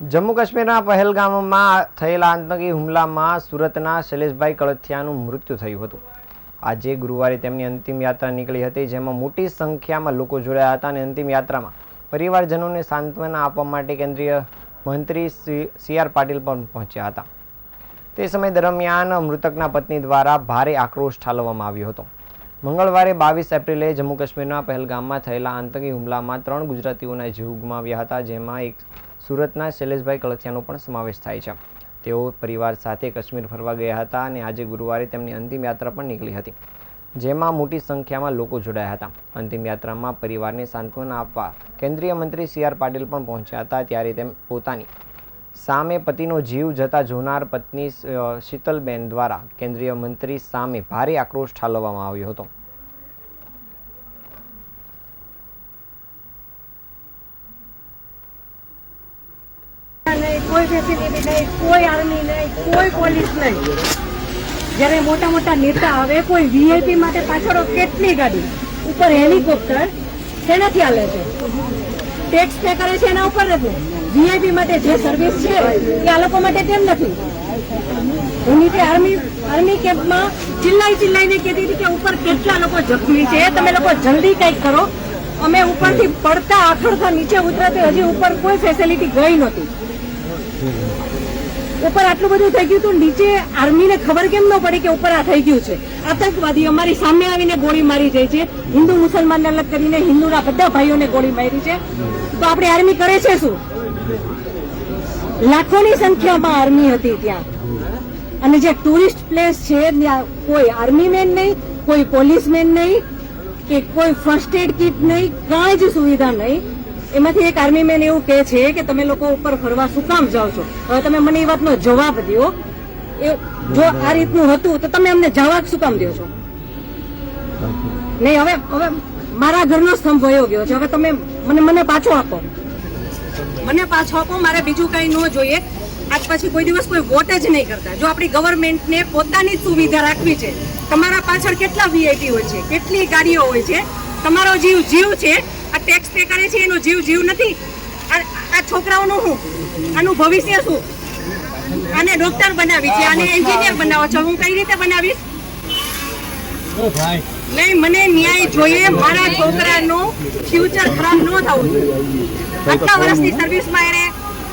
જમ્મુ કાશ્મીરના પહેલગામમાં થયેલા આતંકી હુમલામાં સુરતના શૈલેષભાઈ કળથિયાનું મૃત્યુ થયું હતું. આજે ગુરુવારે તેમની અંતિમ યાત્રા નીકળી હતી, જેમાં મોટી સંખ્યામાં લોકો જોડાયા હતા અને અંતિમ યાત્રામાં પરિવારજનોને સાંત્વના આપવા માટે કેન્દ્રીય મંત્રી સી આર પાટીલ પણ પહોંચ્યા હતા. તે સમય દરમિયાન મૃતકના પત્ની દ્વારા ભારે આક્રોશ ઠાલવવામાં આવ્યો હતો. મંગળવારે બાવીસ એપ્રિલે જમ્મુ કાશ્મીરના પહેલગામમાં થયેલા આતંકી હુમલામાં ત્રણ ગુજરાતીઓના જીવ ગુમાવ્યા હતા, જેમાં એક સુરતના શૈલેષભાઈ કળથિયાનો પણ સમાવેશ થાય છે. તેઓ પરિવાર સાથે કાશ્મીર ફરવા ગયા હતા અને આજે ગુરુવારે તેમની અંતિમ યાત્રા પણ નીકળી હતી. જેમાં મોટી સંખ્યામાં લોકો જોડાયા હતા. અંતિમ યાત્રામાં પરિવારને સાંત્વના આપવા કેન્દ્રીય મંત્રી સી આર પાટીલ પણ પહોંચ્યા હતા ત્યારે તેમ પોતાની સામે પતિનો જીવ જતા જોનાર પત્ની શીતલબેન દ્વારા કેન્દ્રીય મંત્રી સામે ભારે આક્રોશ ઠાલવવામાં આવ્યો હતો નહીં કોઈ ફેસિલિટી નહીં, કોઈ આર્મી નહીં, કોઈ પોલીસ નહીં. જ્યારે મોટા મોટા નેતા આવે, કોઈ વીઆઈપી માટે પાછળ કેટલી ગાડી? ઉપર હેલિકોપ્ટર શેનાથી હાલે છે? ટેક્સ પે કરે છે એના ઉપર નથી. વીઆઈપી માટે જે સર્વિસ છે, એ આ લોકો માટે કેમ નથી. હું નીચે આર્મી આર્મી કેમ્પમાં ચિલ્લાઈ ચિલ્લાઈને કહેતી હતી કે ઉપર કેટલા લોકો જખમી છે, તમે લોકો જલ્દી કંઈક કરો. અમે ઉપરથી પડતા આખડતા નીચે ઉતરતી હજી ઉપર કોઈ ફેસિલિટી ગઈ નહોતી. ઉપર આટલું બધું થઈ ગયું હતું નીચે આર્મીને ખબર કેમ ન પડે કે ઉપર આ થઈ ગયું છે? આતંકવાદી અમારી સામે આવીને ગોળી મારી જાય છે. હિન્દુ મુસલમાનને અલગ કરીને હિન્દુના બધા ભાઈઓને ગોળી મારી છે. તો આપણી આર્મી કરે છે શું? લાખોની સંખ્યામાં આર્મી હતી ત્યાં. અને જે ટુરિસ્ટ પ્લેસ છે, ત્યાં કોઈ આર્મી મેન નહીં, કોઈ પોલીસમેન નહીં, કે કોઈ ફર્સ્ટ એડ કિટ નહીં, કાંઈ જ સુવિધા નહીં. એમાંથી એક આર્મી મેન એવું કહે છે કે તમે લોકો ઉપર ફરવા શું કામ જાઓ છો? હવે તમે મને એ વાતનો જવાબ દો એ જો આ રીતનું હતું તો તમે અમને જવાબ શું કામ દો છો? નહીં, હવે હવે મારા ઘરનો સ્તંભ વયો ગયો છે. હવે તમે મને મને પાછો આપો. મને પાછો આપો, મારે બીજું કઈ ન જોઈએ. આજ પછી કોઈ દિવસ કોઈ વોટ જ નહીં કરતા. જો આપણી ગવર્મેન્ટને પોતાની સુવિધા રાખવી છે, તમારા પાછળ કેટલા વીઆઈપી હોય છે, કેટલી ગાડીઓ હોય છે, તમારો જીવ જીવ છે આ ટેક્સ પે કરે છે એનો જીવ જીવ નથી. આ આ છોકરાઓનું શું? આનું ભવિષ્ય શું? આને ડોક્ટર બનાવી છે આને એન્જિનિયર બનાવો છો. હું કઈ રીતે બનાવીશ? નહીં મને ન્યાય જોઈએ મારા છોકરાનું ફ્યુચર ખરાબ ન થવું. જોઈએ આટલા વર્ષની સર્વિસમાં એને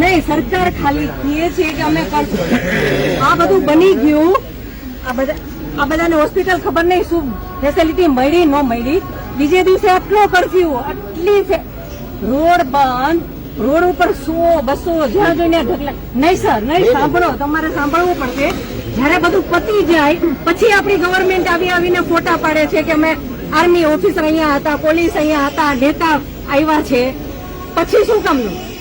નહીં, સરકાર ખાલી કહે છે કે અમે કરશું આ બધું બની ગયું. આ બધા આ બધાને હોસ્પિટલ ખબર નહીં શું ફેસિલિટી મળી ન મળી. બીજે દિવસે આટલો કરફ્યુ આટલી રોડ બંધ, રોડ ઉપર સો, બસો, જ્યાં જોઈને નહીં સર નહીં, સાંભળો, તમારે સાંભળવું પડશે. જ્યારે બધું પતી જાય, પછી આપણી ગવર્મેન્ટ આવી આવીને ફોટા પાડે છે કે અમે આર્મી ઓફિસર અહીંયા હતા પોલીસ અહીંયા હતા નેતા આવ્યા છે. પછી શું કામનું?